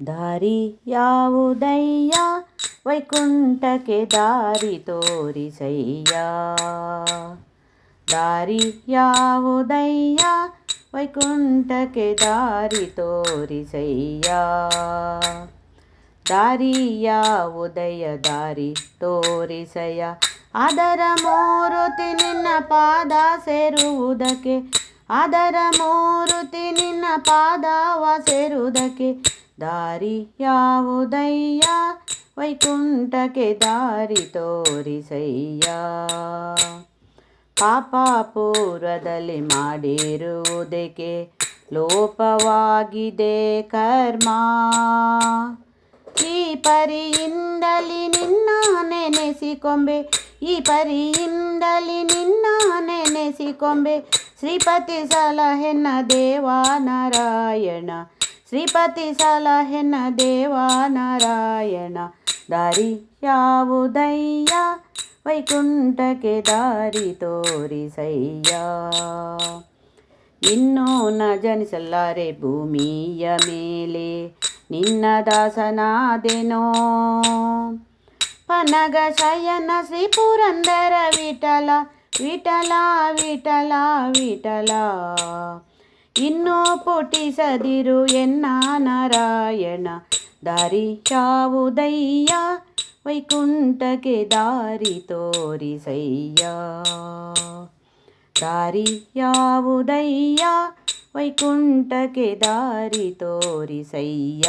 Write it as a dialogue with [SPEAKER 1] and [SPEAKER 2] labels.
[SPEAKER 1] ದಾರಿ ಯಾವುದಯ್ಯ ವೈಕುಂಠಕ್ಕೆ ದಾರಿ ತೋರಿಸಯ್ಯ ದಾರಿ ಯಾವುದಯ್ಯ ವೈಕುಂಠಕ್ಕೆ ದಾರಿ ತೋರಿಸಯ್ಯ ದಾರಿ ಯಾವುದಯ್ಯ ದಾರಿ ತೋರಿಸಯ್ಯ ಅದರ ಮೂರುತಿ ನಿನ್ನ ಪಾದ ಸೇರುವುದಕ್ಕೆ ಅದರ ಮೂರುತಿ ನಿನ್ನ ಪಾದವ ಸೇರುವುದಕ್ಕೆ ದಾರಿ ಯಾವುದಯ್ಯ? ವೈಕುಂಠಕ್ಕೆ ದಾರಿ ತೋರಿಸಯ್ಯ. ಪಾಪ ಪೂರ್ವದಲ್ಲಿ ಮಾಡಿರುವುದಕ್ಕೆ ಲೋಪವಾಗಿದೆ ಕರ್ಮ. ಈ ಪರಿಯಿಂದಲಿ ನಿನ್ನ ನೆನೆಸಿಕೊಂಬೆ. ಈ ಪರಿಯಿಂದಲಿ ನಿನ್ನ ನೆನೆಸಿಕೊಂಬೆ. ಶ್ರೀಪತಿ ಸಲಹೆನ್ನ ದೇವ ನಾರಾಯಣ ಶ್ರೀಪತಿ ಸಲಹೆನ್ನ ದೇವ ನಾರಾಯಣ ದಾರಿ ಯಾವುದಯ್ಯ ವೈಕುಂಠಕ್ಕೆ ದಾರಿ ತೋರಿಸಯ್ಯ ಇನ್ನೂ ನ ಜನಿಸಲಾರೆ ಭೂಮಿಯ ಮೇಲೆ ನಿನ್ನ ದಾಸನಾದೆನೋ ಪನಗ ಶಯನ ಶ್ರೀ ಪುರಂದರ ವಿಠಲ ವಿಠಲ ವಿಠಲ ವಿಠಲ ಇನ್ನೂ ಪುಟಿಸದಿರು ಎನ್ನ ನಾರಾಯಣ ದಾರಿ ಯಾವುದಯ್ಯ ವೈಕುಂಠಕ್ಕೆ ದಾರಿ ತೋರಿಸಯ್ಯ ದಾರಿ ಯಾವುದಯ್ಯ ವೈಕುಂಠಕ್ಕೆ ದಾರಿ ತೋರಿಸಯ್ಯ